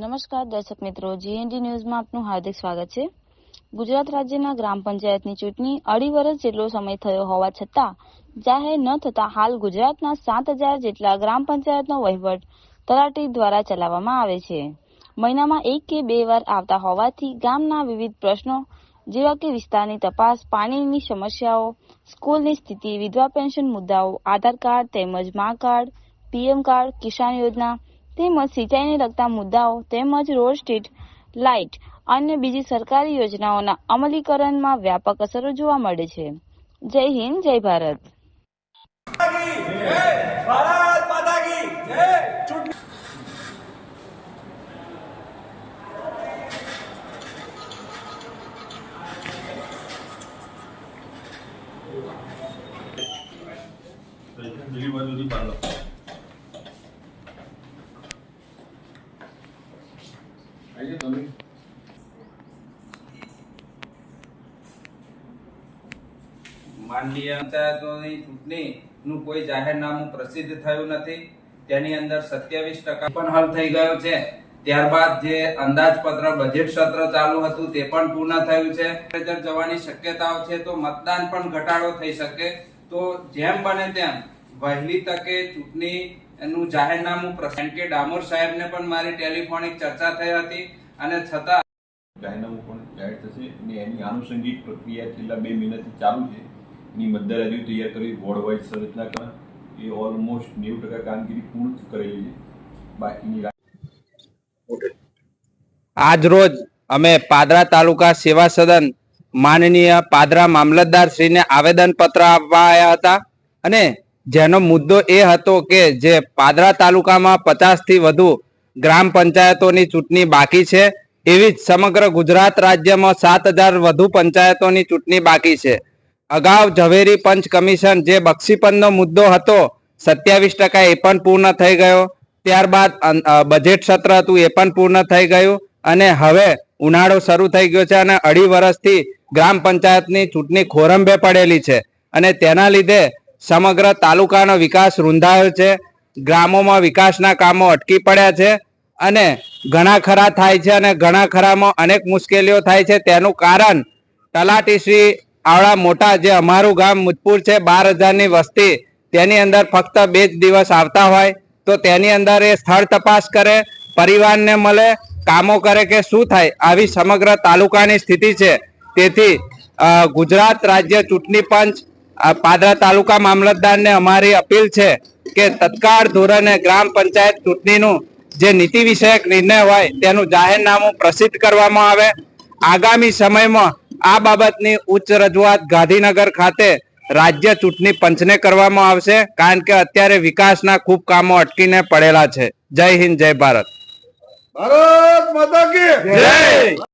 નમસ્કાર, દર્શક મિત્રો. જીએનડી ન્યૂઝમાં આપનું હાર્દિક સ્વાગત છે. ગુજરાત રાજ્યના ગ્રામ પંચાયતની ચૂંટણી અઢી વર્ષ જેટલો સમય થયો હોવા છતાં, જાહેર ન થતા હાલ ગુજરાતના સાત હજાર જેટલા ગ્રામ પંચાયતનો વહીવટ તલાટી દ્વારા ચલાવવામાં આવે છે. મહિનામાં એક કે બે વાર આવતા હોવાથી ગામના વિવિધ પ્રશ્નો જેવા કે વિસ્તારની તપાસ, પાણીની સમસ્યાઓ, સ્કૂલની સ્થિતિ, વિધવા પેન્શન મુદ્દાઓ, આધાર કાર્ડ તેમજ મા કાર્ડ, પીએમ કાર્ડ, કિસાન યોજના તેમજ સિંચાઈને લગતા મુદ્દાઓ તેમજ રોડ સ્ટ્રીટ લાઇટ અને બીજી સરકારી યોજનાઓના અમલીકરણમાં વ્યાપક અસરો જોવા મળે છે. જય હિન્દ, જય ભારત. ભારત બીજી બાજુથી પાડો આવીએ પંચાયતોની ચૂંટણીનું કોઈ જાહેરનામું પ્રસિદ્ધ થયું નથી. તેની અંદર સત્યાવીસ ટકા પણ હલ થઈ ગયો છે. ત્યારબાદ જે અંદાજપત્ર બજેટ સત્ર ચાલુ હતું તે પણ પૂર્ણ થયું છે. જવાની શક્યતાઓ છે તો મતદાન પણ ઘટાડો થઈ શકે. તો જેમ બને તેમ વહેલી તકે ચૂંટણી નું જાહેરનામું પ્રસન્ન કે ડામોર સાહેબને પણ મારી ટેલિફોનિક ચર્ચા થઈ હતી અને છતાં જાહેરનામું પણ જાહેર થશે અને એની આનુષંગિક પ્રક્રિયા છેલ્લા બે મહિનાથી ચાલુ છે. એની મતદાર યાદી તૈયાર કરી વોર્ડ વાઇઝ સંરચના કરવા. એ ઓલમોસ્ટ નેવું ટકા કામગીરી પૂર્ણ કરેલી છે. બાકીની આજ રોજ અમે પાદરા તાલુકા સેવા સદન માનનીય પાદરા મામલતદાર શ્રીને આવેદન પત્ર આપવા આવ્યા હતા અને જેનો મુદ્દો એ હતો કે જે પાદરા તાલુકામાં પચાસથી વધુ ગ્રામ પંચાયતોની ચૂંટણી બાકી છે, એવી જ સમગ્ર ગુજરાત રાજ્યમાં સાત હજાર વધુ પંચાયતોની ચૂંટણી બાકી છે. અગાઉ ઝવેરી પંચ કમિશન જે બક્ષીપંચનો મુદ્દો હતો, સત્યાવીસ ટકા એ પણ પૂર્ણ થઈ ગયો. ત્યારબાદ બજેટ સત્ર હતું, એ પણ પૂર્ણ થઈ ગયું અને હવે ઉનાળો શરૂ થઈ ગયો છે અને અઢી વર્ષથી ગ્રામ પંચાયતની ચૂંટણી ખોરંભે પડેલી છે. અને તેના લીધે સમગ્ર તાલુકાનો વિકાસ રૂંધાયો છે. ગ્રામોમાં વિકાસના કામો અટકી પડ્યા છે અને ઘણા ખરા થાય છે અને ઘણા ખરામાં અનેક મુશ્કેલીઓ થાય છે. તેનું કારણ તલાટી શ્રી આવડા મોટા જે અમારું ગામ મુજપુર છે, બાર હજારની વસ્તી તેની અંદર ફક્ત બે જ દિવસ આવતા હોય તો તેની અંદર એ સ્થળ તપાસ કરે, પરિવારને મળે, કામો કરે કે શું થાય આવી સમગ્ર તાલુકાની સ્થિતિ છે. તેથી ગુજરાત રાજ્ય ચૂંટણી પંચ પાદરા તાલુકા મામલતદારને અમારી અપીલ છે કે તત્કાળ ધોરણે ગ્રામ પંચાયત ચૂંટણીનું જે નીતિ વિષયક નિર્ણય હોય તેનું જાહેરનામું પ્રસિદ્ધ કરવામાં આવે. આગામી સમયમાં આ બાબતની ઉચ્ચ રજૂઆત ગાંધીનગર ખાતે રાજ્ય ચૂંટણી પંચને કરવામાં આવશે કારણ કે અત્યારે વિકાસના ખૂબ કામો અટકીને પડેલા છે. જય હિન્દ, જય ભારત. ભારત